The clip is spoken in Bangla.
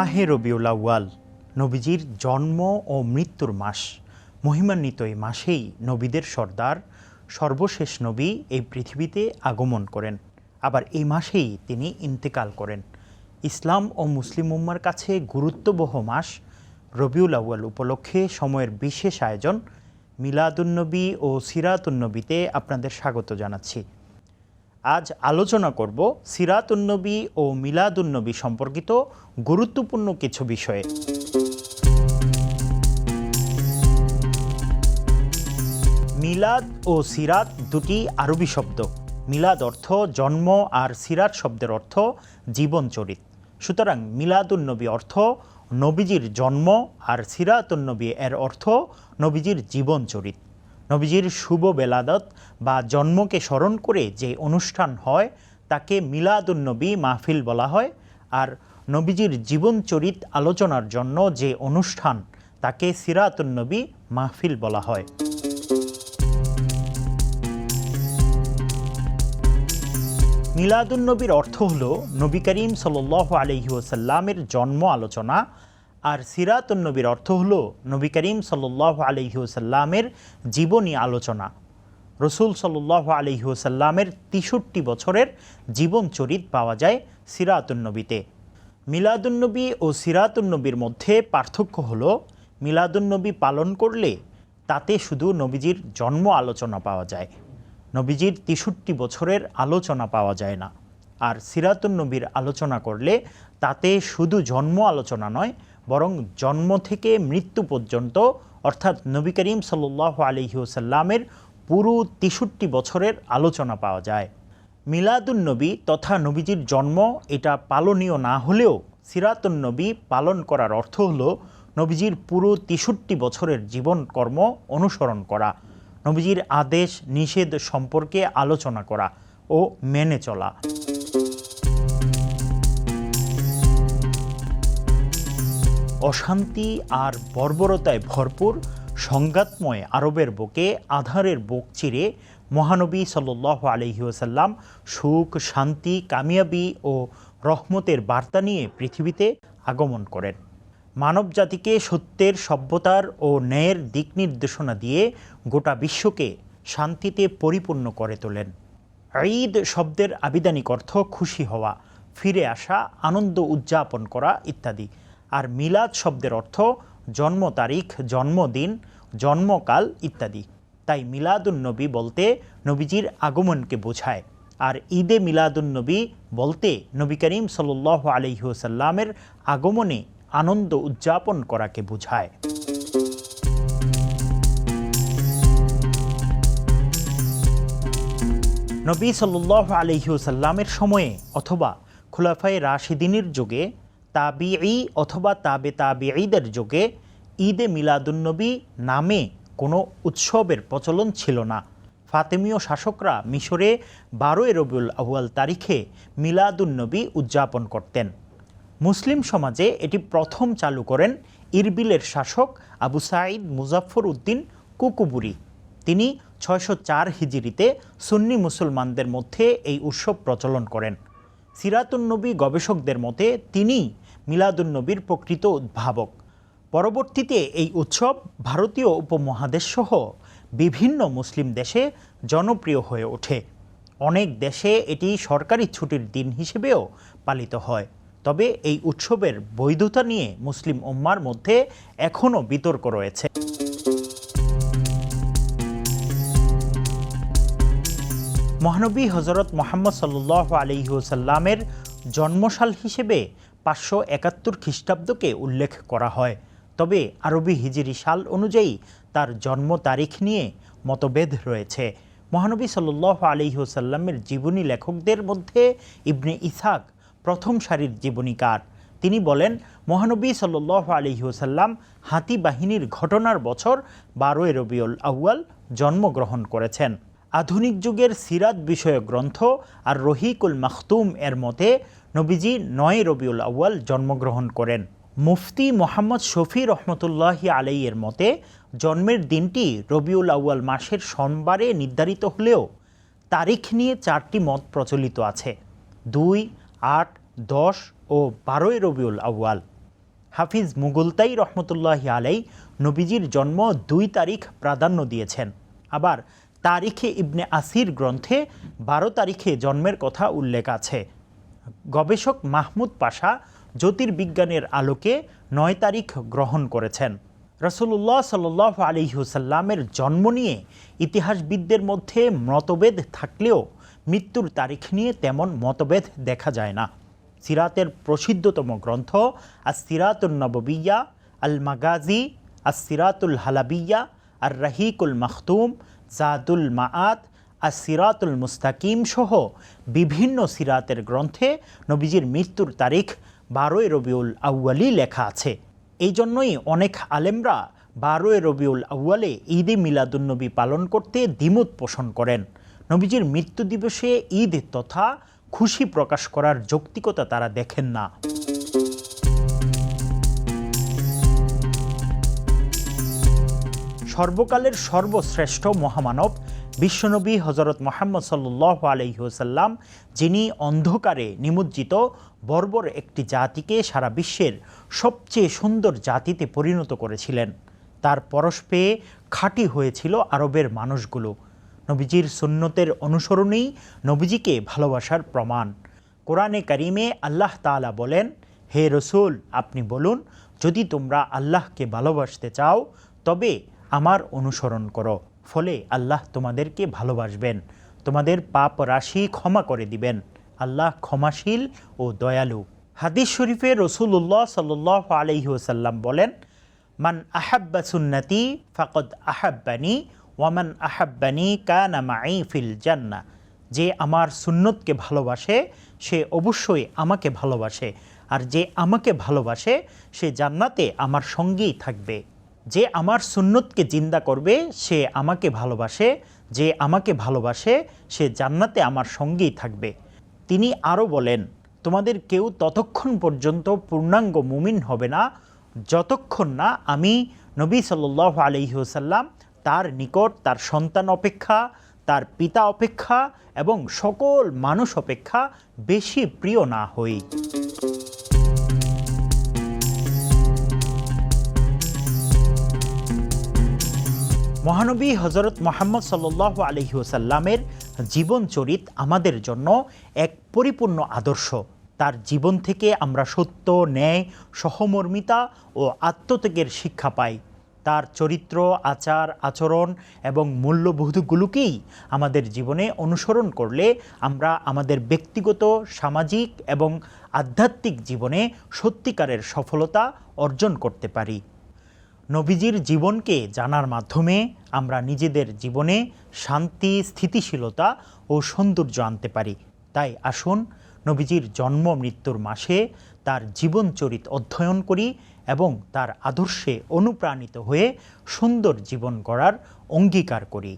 মাহে রবিউল আউয়াল, নবীজির জন্ম ও মৃত্যুর মাস। মহিমান্বিত এই মাসেই নবীদের সর্দার, সর্বশেষ নবী এই পৃথিবীতে আগমন করেন। আবার এই মাসেই তিনি ইন্তেকাল করেন। ইসলাম ও মুসলিম উম্মার কাছে গুরুত্ববহ মাস রবিউল আউয়াল উপলক্ষে সময়ের বিশেষ আয়োজন মিলাদুন্নবী ও সিরাতুন্নবীতে আপনাদের স্বাগত জানাচ্ছি। আজ আলোচনা করব সিরাতুন্নবী ও মিলাদুন্নবী সম্পর্কিত গুরুত্বপূর্ণ কিছু বিষয়ে। মিলাদ ও সিরাত দুটি আরবি শব্দ। মিলাদ অর্থ জন্ম আর সিরাত শব্দের অর্থ জীবন চরিত সুতরাং মিলাদুন্নবী অর্থ নবীজির জন্ম আর সিরাতুন্নবী এর অর্থ নবীজির জীবন চরিত নবীজির শুভ বেলাদত বা জন্মকে স্মরণ করে যে অনুষ্ঠান হয়, তাকে মিলাদুন্নবী মাহফিল বলা হয়। আর নবীজির জীবনচরিত আলোচনার জন্য যে অনুষ্ঠান, তাকে সিরাতুন্নবী মাহফিল বলা হয়। মিলাদুন্নবীর অর্থ হল, নবী করিম সাল আলহি ওসাল্লামের জন্ম আলোচনা আর সিরাতুন্নবীর অর্থ হল নবী করিম সাল আলহি ওসাল্লামের জীবনী আলোচনা। রসুল সাল আলহি ওসাল্লামের তেষট্টি বছরের জীবন চরিত পাওয়া যায় সিরাতুন্নবীতে মিলাদুন্নবী ও সিরাতুন্নবীর মধ্যে পার্থক্য হল মিলাদুন্নবী পালন করলে তাতে শুধু নবীজির জন্ম আলোচনা পাওয়া যায়, নবীজির তেষট্টি বছরের আলোচনা পাওয়া যায় না। আর সিরাতুন নবীর আলোচনা করলে তাতে শুধু জন্ম আলোচনা নয় বরং জন্ম থেকে মৃত্যু পর্যন্ত, অর্থাৎ নবী করিম সাল আলহিউসাল্লামের পুরো তেষট্টি বছরের আলোচনা পাওয়া যায়। মিলাদুন্নবী তথা নবীজির জন্ম এটা পালনীয় না হলেও সিরাতুন্নবী পালন করার অর্থ হল নবীজির পুরো তেষট্টি বছরের জীবন কর্ম অনুসরণ করা, নবীজির আদেশ নিষেধ সম্পর্কে আলোচনা করা ও মেনে চলা। অশান্তি আর বর্বরতায় ভরপুর সংঘাতময় আরবের বুকে আধারের বুক চিরে মহানবী সাল আলহিউসাল্লাম সুখ, শান্তি, কামিয়াবি ও রহমতের বার্তা নিয়ে পৃথিবীতে আগমন করেন। মানব জাতিকে সত্যের সভ্যতার ও ন্যায়ের দিক নির্দেশনা দিয়ে গোটা বিশ্বকে শান্তিতে পরিপূর্ণ করে তোলেন। ঈদ শব্দের আবিধানিক অর্থ খুশি হওয়া, ফিরে আসা, আনন্দ উদযাপন করা ইত্যাদি। আর মিলাদ শব্দের অর্থ জন্ম তারিখ, জন্মদিন, জন্মকাল ইত্যাদি। তাই মিলাদুন্নবী বলতে নবীজির আগমনকে বোঝায়। আর ঈদে মিলাদুন্নবী বলতে নবী করিম সাল আলহিহসাল্লামের আগমনে আনন্দ উদযাপন করাকে বোঝায়। নবী সাল্লাহ আলহিউসাল্লামের সময়ে অথবা খুলাফায় রাশিদিনের যুগে তাবিঈ অথবা তাবে তাবিঈদের যুগে ঈদে মিলাদুন্নবী নামে কোনো উৎসবের প্রচলন ছিল না। ফাতেমীয় শাসকরা মিশরে বারোই রবিউল আউয়াল তারিখে মিলাদুন্নবী উদযাপন করতেন। মুসলিম সমাজে এটি প্রথম চালু করেন ইরবিলের শাসক আবু সাঈদ মুজাফর উদ্দিন কুকুবুরি। তিনি ছয়শো চার হিজিরিতে সুন্নি মুসলমানদের মধ্যে এই উৎসব প্রচলন করেন। সিরাতুন্নবী গবেষকদের মতে, তিনি মিলাদুন্নবীর প্রকৃত উদ্ভাবক। পরবর্তীতে এই উৎসব ভারতীয় উপমহাদেশসহ বিভিন্ন মুসলিম দেশে জনপ্রিয় হয়ে ওঠে। অনেক দেশে এটি সরকারি ছুটির দিন হিসেবেও পালিত হয়। তবে এই উৎসবের বৈধতা নিয়ে মুসলিম উম্মার মধ্যে এখনও বিতর্ক রয়েছে। মহানবী হজরত মোহাম্মদ সাল্লাহ আলিহসাল্লামের জন্মসাল হিসেবে পাঁচশো একাত্তর খ্রিস্টাব্দকে উল্লেখ করা হয়। তবে আরবি হিজিরি সাল অনুযায়ী তার জন্ম তারিখ নিয়ে মতভেদ রয়েছে। মহানবী সাল্লাহ আলিহসাল্লামের জীবনী লেখকদের মধ্যে ইবনে ইসাক প্রথম সারির জীবনীকার। তিনি বলেন, মহানবী সাল্লাহ আলিহসাল্লাম হাতি বাহিনীর ঘটনার বছর বারোই রবিউল আউয়াল জন্মগ্রহণ করেছেন। আধুনিক যুগের সিরাত বিষয়ক গ্রন্থ আর রহিকুল মাখতুম এর মতে নবীজি নয় রবিউল আউয়াল জন্মগ্রহণ করেন। মুফতি মোহাম্মদ শফি রহমতুল্লাহি আলাইয়ের মতে জন্মের দিনটি রবিউল আউয়াল মাসের সোমবারে নির্ধারিত হলেও তারিখ নিয়ে চারটি মত প্রচলিত আছে। দুই, আট, দশ ও বারোই রবিউল আউয়াল। হাফিজ মুগলতাই রহমতুল্লাহি আলাই নবীজির জন্ম দুই তারিখ প্রাধান্য দিয়েছেন। আবার তারিখে ইবনে আসির গ্রন্থে বারো তারিখে জন্মের কথা উল্লেখ আছে। গবেষক মাহমুদ পাশা জ্যোতির্বিজ্ঞানের আলোকে নয় তারিখ গ্রহণ করেছেন। রসুল্লাহ সাল আলিহুসাল্লামের জন্ম নিয়ে ইতিহাসবিদদের মধ্যে মতভেদ থাকলেও মৃত্যুর তারিখ নিয়ে তেমন মতভেদ দেখা যায় না। সিরাতের প্রসিদ্ধতম গ্রন্থ আর সিরাতুল নববিয়া আল মাগাজি আর সিরাতুল হালাবিয়া আর রাহিকুল মাখতুম জাদুল মাআত আর সিরাতুল মুস্তাকিম সহ বিভিন্ন সিরাতের গ্রন্থে নবীজির মৃত্যুর তারিখ বারোই রবিউল আউ্য়ালি লেখা আছে। এই জন্যই অনেক আলেমরা বারোই রবিউল আউ্য়ালে ঈদে মিলাদুন্নবী পালন করতে দ্বিমত পোষণ করেন। নবীজির মৃত্যু দিবসে ঈদ তথা খুশি প্রকাশ করার যৌক্তিকতা তারা দেখেন না। সর্বকালের সর্বশ্রেষ্ঠ মহামানব বিশ্বনবী হজরত মোহাম্মদ সাল্লাহ আলহিহসাল্লাম যিনি অন্ধকারে নিমজ্জিত বর্বর একটি জাতিকে সারা বিশ্বের সবচেয়ে সুন্দর জাতিতে পরিণত করেছিলেন। তার পরশ পেয়ে খাঁটি হয়েছিল আরবের মানুষগুলো। নবীজির সুন্নতের অনুসরণেই নবীজিকে ভালোবাসার প্রমাণ। কোরআনে কারিমে আল্লাহ তালা বলেন, হে রসুল, আপনি বলুন, যদি তোমরা আল্লাহকে ভালোবাসতে চাও, তবে আমার অনুসরণ করো, ফলে আল্লাহ তোমাদেরকে ভালোবাসবেন। তোমাদের পাপ রাশি ক্ষমা করে দিবেন। আল্লাহ ক্ষমাশীল ও দয়ালু। হাদিস শরীফে রসুল্লাহ সাল আলহিহসাল্লাম বলেন, মান আহাব্বা সুন্নতি ফাকদ আহাব্বানি ওয়ামান আহাব্বানি কানা মাই ফিল জান্না। যে আমার সুন্নতকে ভালোবাসে, সে অবশ্যই আমাকে ভালোবাসে। আর যে আমাকে ভালোবাসে, সে জান্নাতে আমার সঙ্গেই থাকবে। যে আমার সুন্নতকে জিন্দা করবে, সে আমাকে ভালোবাসে, যে আমাকে ভালোবাসে, সে জান্নাতে আমার সঙ্গেই থাকবে। তিনি আরও বলেন, তোমাদের কেউ ততক্ষণ পর্যন্ত পূর্ণাঙ্গ মুমিন হবে না, যতক্ষণ না আমি নবী সাল্লাহ আলহিহসাল্লাম তার নিকট তার সন্তান অপেক্ষা, তার পিতা অপেক্ষা এবং সকল মানুষ অপেক্ষা বেশি প্রিয় না হই। মহানবী হজরত মোহাম্মদ সাল্লাহ আলহিউসাল্লামের জীবনচরিত আমাদের জন্য এক পরিপূর্ণ আদর্শ। তার জীবন থেকে আমরা সত্য, ন্যায়, সহমর্মিতা ও আত্মত্যাগের শিক্ষা পাই। তার চরিত্র, আচার, আচরণ এবং মূল্যবোধগুলোকেই আমাদের জীবনে অনুসরণ করলে আমরা আমাদের ব্যক্তিগত, সামাজিক এবং আধ্যাত্মিক জীবনে সত্যিকারের সফলতা অর্জন করতে পারি। নবীজির জীবনকে জানার মাধ্যমে আমরা নিজেদের জীবনে শান্তি, স্থিতিশীলতা ও সৌন্দর্য আনতে পারি। তাই আসুন নবীজির জন্ম মৃত্যুর মাসে তার জীবনচরিত অধ্যয়ন করি এবং তার আদর্শে অনুপ্রাণিত হয়ে সুন্দর জীবন গড়ার অঙ্গীকার করি।